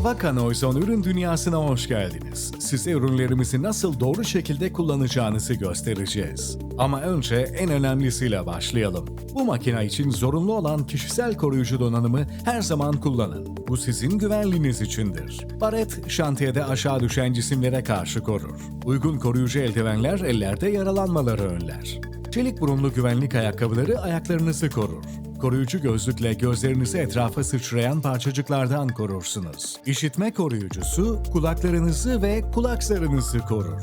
Vakanoizon ürün dünyasına hoş geldiniz. Size ürünlerimizi nasıl doğru şekilde kullanacağınızı göstereceğiz. Ama önce en önemlisiyle başlayalım. Bu makine için zorunlu olan kişisel koruyucu donanımı her zaman kullanın. Bu sizin güvenliğiniz içindir. Baret, şantiyede aşağı düşen cisimlere karşı korur. Uygun koruyucu eldivenler ellerde yaralanmaları önler. Çelik burunlu güvenlik ayakkabıları ayaklarınızı korur. Koruyucu gözlükle gözlerinizi etrafa sıçrayan parçacıklardan korursunuz. İşitme koruyucusu kulaklarınızı ve kulak korur.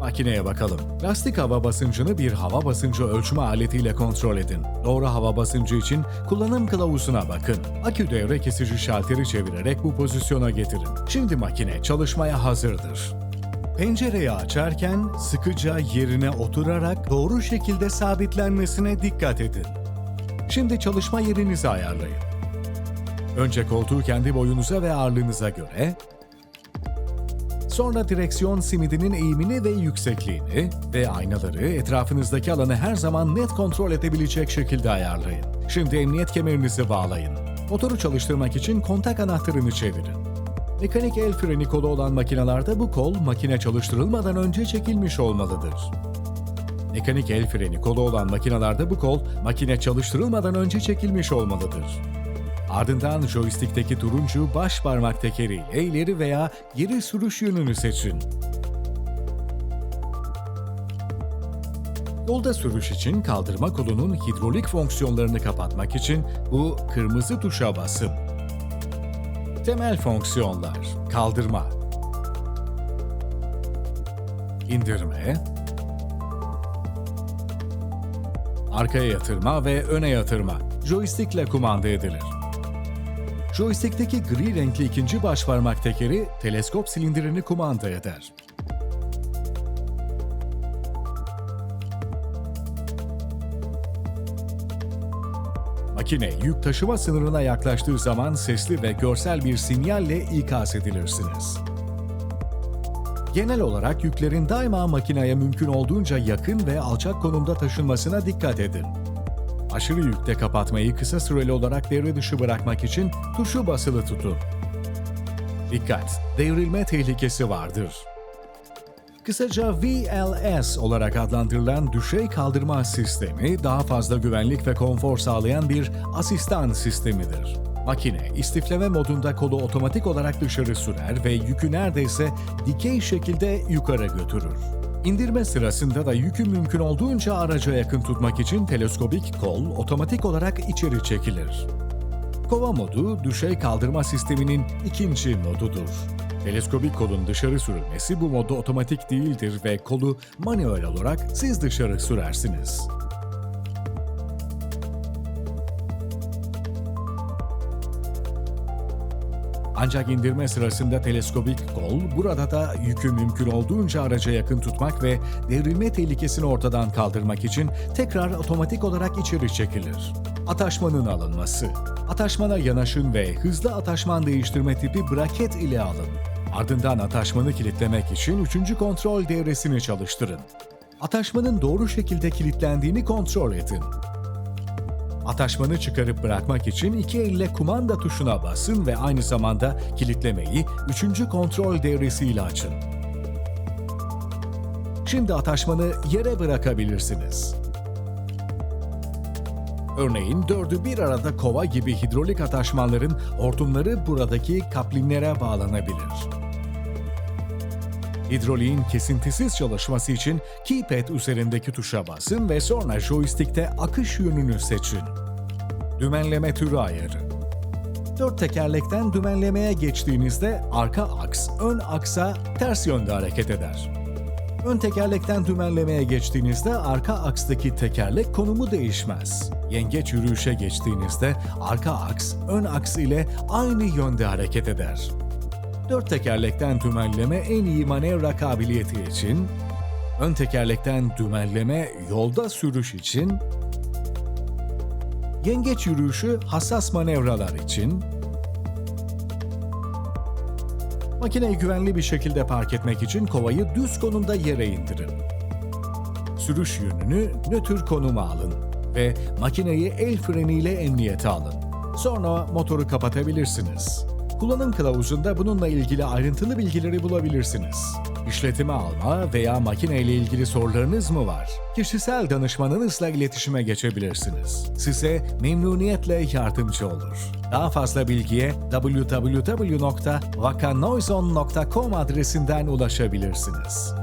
Makineye bakalım. Lastik hava basıncını bir hava basıncı ölçme aletiyle kontrol edin. Doğru hava basıncı için kullanım kılavuzuna bakın. Akü devre kesici şalteri çevirerek bu pozisyona getirin. Şimdi makine çalışmaya hazırdır. Pencereyi açarken sıkıca yerine oturarak doğru şekilde sabitlenmesine dikkat edin. Şimdi çalışma yerinizi ayarlayın. Önce koltuğu kendi boyunuza ve ağırlığınıza göre, sonra direksiyon simidinin eğimini ve yüksekliğini ve aynaları etrafınızdaki alanı her zaman net kontrol edebilecek şekilde ayarlayın. Şimdi emniyet kemerinizi bağlayın. Motoru çalıştırmak için kontak anahtarını çevirin. Mekanik el freni kolu olan makinalarda bu kol makine çalıştırılmadan önce çekilmiş olmalıdır. Mekanik el freni kolu olan makinalarda bu kol makine çalıştırılmadan önce çekilmiş olmalıdır. Ardından joystickteki turuncu baş parmak tekeriyle ileri veya geri sürüş yönünü seçin. Yolda sürüş için kaldırma kolunun hidrolik fonksiyonlarını kapatmak için bu kırmızı tuşa basın. Temel fonksiyonlar: kaldırma, indirme, arkaya yatırma ve öne yatırma joystickle kumanda edilir. Joystickteki gri renkli ikinci baş parmak tekeri teleskop silindirini kumanda eder. Makine yük taşıma sınırına yaklaştığı zaman sesli ve görsel bir sinyalle ikaz edilirsiniz. Genel olarak yüklerin daima makineye mümkün olduğunca yakın ve alçak konumda taşınmasına dikkat edin. Aşırı yükte kapatmayı kısa süreli olarak devre dışı bırakmak için tuşu basılı tutun. Dikkat! Devrilme tehlikesi vardır. Kısaca VLS olarak adlandırılan düşey kaldırma sistemi daha fazla güvenlik ve konfor sağlayan bir asistan sistemidir. Makine istifleme modunda kolu otomatik olarak dışarı sürer ve yükü neredeyse dikey şekilde yukarı götürür. İndirme sırasında da yükü mümkün olduğunca araca yakın tutmak için teleskobik kol otomatik olarak içeri çekilir. Kova modu düşey kaldırma sisteminin ikinci modudur. Teleskobik kolun dışarı sürülmesi bu modda otomatik değildir ve kolu manuel olarak siz dışarı sürersiniz. Ancak indirme sırasında teleskobik kol burada da yükü mümkün olduğunca araca yakın tutmak ve devrilme tehlikesini ortadan kaldırmak için tekrar otomatik olarak içeri çekilir. Ataşmanın alınması. Ataşmana yanaşın ve hızlı ataşman değiştirme tipi braket ile alın. Ardından ataşmanı kilitlemek için üçüncü kontrol devresini çalıştırın. Ataşmanın doğru şekilde kilitlendiğini kontrol edin. Ataşmanı çıkarıp bırakmak için iki elle kumanda tuşuna basın ve aynı zamanda kilitlemeyi üçüncü kontrol devresiyle açın. Şimdi ataşmanı yere bırakabilirsiniz. Örneğin dördü bir arada kova gibi hidrolik ataşmanların hortumları buradaki kaplinlere bağlanabilir. Hidroliğin kesintisiz çalışması için keypad üzerindeki tuşa basın ve sonra joystickte akış yönünü seçin. Dümenleme türü ayarı. Dört tekerlekten dümenlemeye geçtiğinizde arka aks ön aksa ters yönde hareket eder. Ön tekerlekten dümenlemeye geçtiğinizde arka akstaki tekerlek konumu değişmez. Yengeç yürüyüşe geçtiğinizde arka aks ön aks ile aynı yönde hareket eder. Dört tekerlekten dümenleme en iyi manevra kabiliyeti için, ön tekerlekten dümenleme yolda sürüş için, yengeç yürüyüşü hassas manevralar için, makineyi güvenli bir şekilde park etmek için kovayı düz konumda yere indirin. Sürüş yönünü nötr konuma alın ve makineyi el freniyle emniyete alın. Sonra motoru kapatabilirsiniz. Kullanım kılavuzunda bununla ilgili ayrıntılı bilgileri bulabilirsiniz. İşletime alma veya makine ile ilgili sorularınız mı var? Kişisel danışmanınızla iletişime geçebilirsiniz. Size memnuniyetle yardımcı olur. Daha fazla bilgiye www.vakanoizon.com adresinden ulaşabilirsiniz.